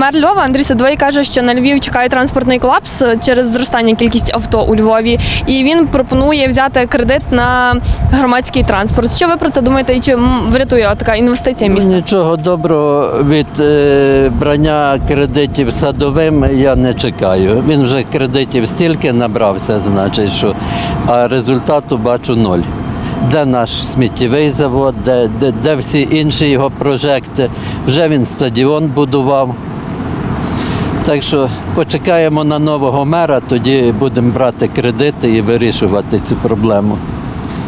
Мер Львова Андрій Садовий каже, що на Львів чекає транспортний колапс через зростання кількості авто у Львові, і він пропонує взяти кредит на громадський транспорт. Що ви про це думаєте? І чи врятує така інвестиція міста? Нічого доброго від е, брання кредитів садовим я не чекаю. Він вже кредитів стільки набрався, значить, що а результату бачу ноль. Де наш сміттєвий завод, де, де, де всі інші його прожекти. Вже він стадіон будував. Так що почекаємо на нового мера, тоді будемо брати кредити і вирішувати цю проблему.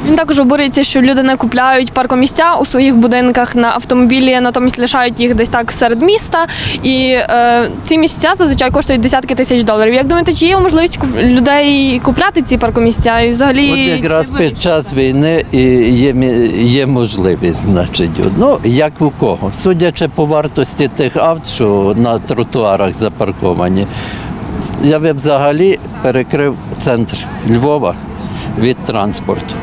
Він також обурюється, що люди не купляють паркомісця у своїх будинках на автомобілі, натомість лишають їх десь так серед міста. І е, ці місця зазвичай коштують десятки тисяч доларів. Як думаєте, чи є можливість куп- людей купляти ці паркомісця? І взагалі От якраз під час війни і є, є можливість, значить, ну як у кого. Судячи по вартості тих авт, що на тротуарах запарковані, я би взагалі перекрив центр Львова від транспорту.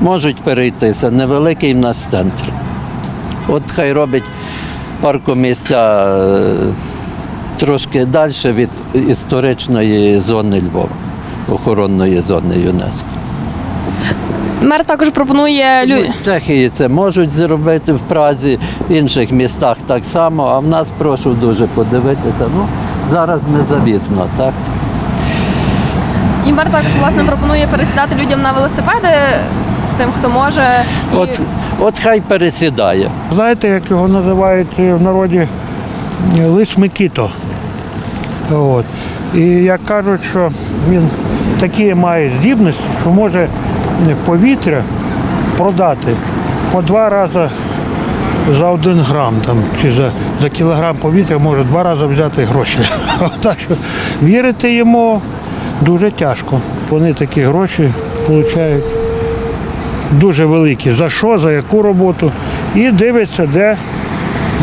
Можуть перейтися, невеликий в нас центр. От хай робить паркомісця е, трошки далі від історичної зони Львова, охоронної зони ЮНЕСКО. мер також пропонує лю... В Чехії це можуть зробити в Празі, в інших містах так само, а в нас прошу дуже подивитися. Ну, зараз незавісно, так? і мер також власне пропонує пересідати людям на велосипеди, тим, хто може. І... От, от хай пересідає. Знаєте, як його називають в народі лис Микіто. От. І як кажуть, що він такі має здібності, що може повітря продати по два рази за один грам там, чи за, за кілограм повітря може два рази взяти гроші. Так що вірити йому дуже тяжко. Вони такі гроші отримують дуже великі. За що, за яку роботу. І дивиться, де,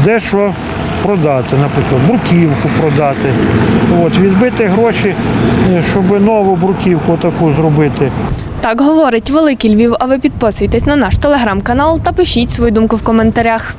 де що продати, наприклад, бруківку продати. От, відбити гроші, е, щоб нову бруківку таку зробити. Так говорить Великий Львів. А ви підписуйтесь на наш телеграм-канал та пишіть свою думку в коментарях.